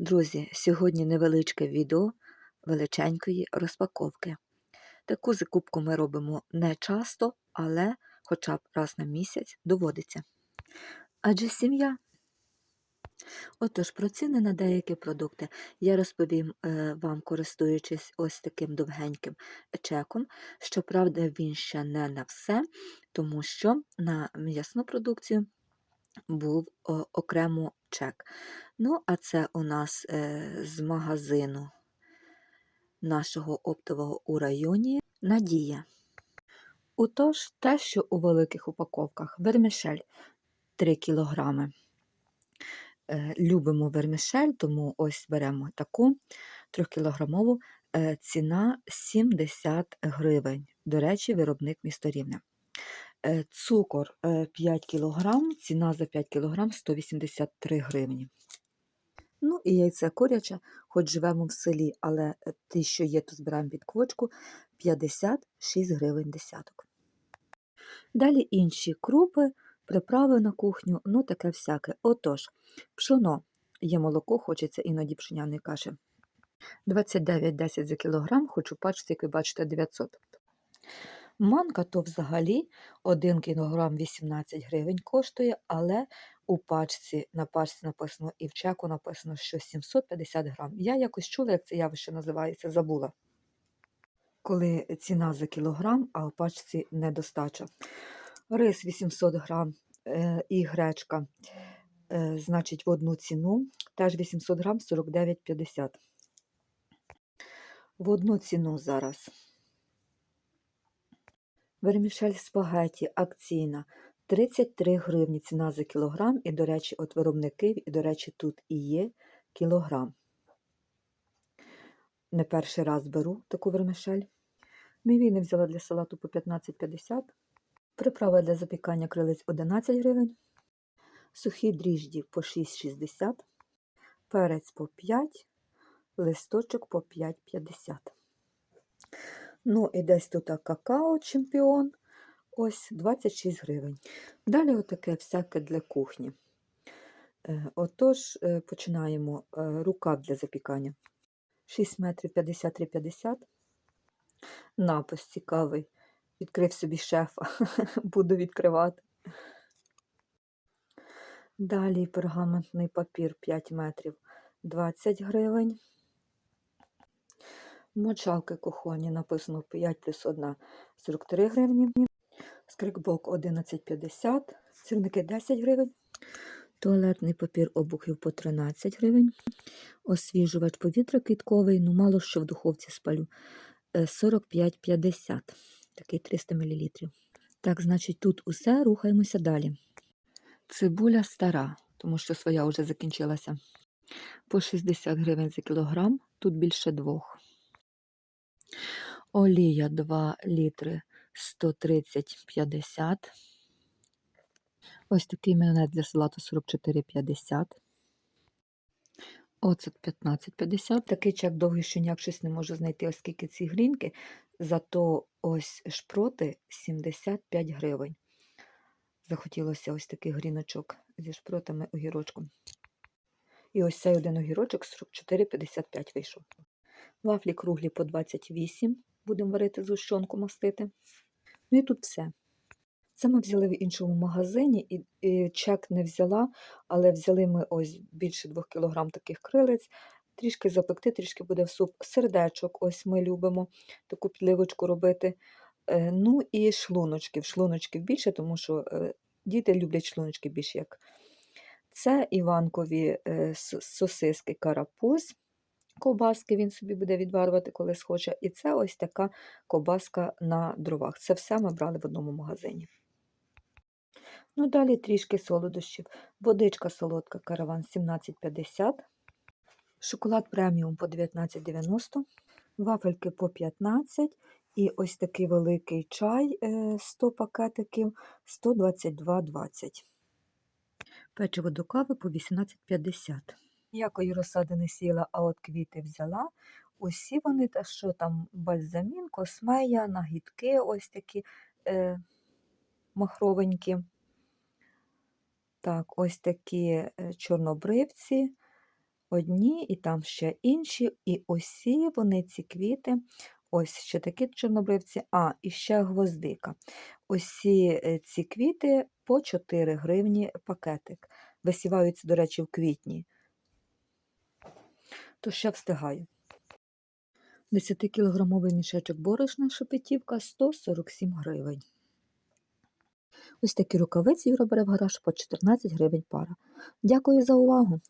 Друзі, сьогодні невеличке відео величенької розпаковки. Таку закупку ми робимо не часто, але хоча б раз на місяць доводиться. Адже сім'я. Отож, про ціни на деякі продукти я розповім е, вам, користуючись ось таким довгеньким чеком. Щоправда, він ще не на все, тому що на м'ясну продукцію був о, окремо чек. Ну, а це у нас е, з магазину нашого оптового у районі Надія. Отож, те, що у великих упаковках вермішель 3 кг. Е, любимо вермішель, тому ось беремо таку 3-кілограмову, е, ціна 70 гривень. До речі, виробник місто Рівне. Е, Цукор е, 5 кг, ціна за 5 кг 183 гривні. Ну і яйце куряче, хоч живемо в селі, але е, ті, що є, то збираємо під квочку 56 гривень десяток. Далі інші крупи, приправи на кухню, ну таке всяке. Отож, пшоно є молоко, хочеться іноді пшеняної каші. 29,10 за кілограм, хоч у пачці, як ви бачите, 900. Манка то взагалі 1 кг 18 гривень коштує, але у пачці на пачці написано і в чеку написано, що 750 грам. Я якось чула, як це явище називається, забула. Коли ціна за кілограм, а у пачці недостача. Рис 800 грам е, і гречка, е, значить, в одну ціну, теж 800 грам 49,50. В одну ціну зараз. Вермішель спагеті акційна 33 гривні ціна за кілограм. І, до речі, от виробників, і, до речі, тут і є кілограм. Не перший раз беру таку вермішель. Мівіни взяла для салату по 15,50. Приправа для запікання крилиць 11 гривень. Сухі дріжджі по 6,60. Перець по 5, листочок по 5,50. Ну, і десь тут какао чемпіон. Ось 26 гривень. Далі отаке всяке для кухні. Е, Отож, е, починаємо е, рукав для запікання. 6 метрів 53,50. Напис цікавий. Відкрив собі шефа, буду відкривати. Далі пергаментний папір 5 метрів 20 гривень. Мочалки кухонні написано 5 плюс 1 43 гривні. Скрикбок 11,50, сірники 10 гривень. Туалетний папір обухів по 13 гривень. Освіжувач повітря квітковий, ну мало що в духовці спалю. е, 45,50. Такий 300 мл. Так, значить, тут усе, рухаємося далі. Цибуля стара, тому що своя вже закінчилася. По 60 гривень за кілограм, тут більше двох. Олія 2 літри 130,50. Ось такий майонез для салату 44,50. Оцет 15,50. Такий чек довгий, що ніяк щось не можу знайти, оскільки ці грінки. Зато ось шпроти 75 гривень. Захотілося ось такий гріночок зі шпротами огірочком. І ось цей один огірочок 44,55 вийшов. Вафлі круглі по 28. Будемо варити згущенку мастити. Ну і тут все. Це ми взяли в іншому магазині, і, і чек не взяла, але взяли ми ось більше 2 кг таких крилець, трішки запекти, трішки буде в суп. Сердечок, ось ми любимо таку підливочку робити. Е, Ну і шлуночків. Шлуночків більше, тому що е, діти люблять шлуночки більше як. Це Іванкові е, сосиски карапуз. Ковбаски він собі буде відварювати, коли схоче. І це ось така ковбаска на дровах. Це все ми брали в одному магазині. Ну, далі трішки солодощів. Водичка солодка караван 17,50. Шоколад преміум по 19,90. Вафельки по 15. І ось такий великий чай е, 100 пакетиків 122,20. Печиво до кави по 18,50. Ніякої розсади не сіла, а от квіти взяла. Усі вони, та що там бальзамін, космея, нагідки ось такі е, махровенькі. Так, ось такі е, чорнобривці, одні, і там ще інші. І усі вони ці квіти, ось ще такі чорнобривці, а, і ще гвоздика. Усі е, ці квіти по 4 гривні пакетик. Висіваються, до речі, в квітні. То ще встигаю. 10-кілограмовий мішечок борошна шепетівка 147 гривень. Ось такі рукавиці Юра бере в гараж по 14 гривень пара. Дякую за увагу!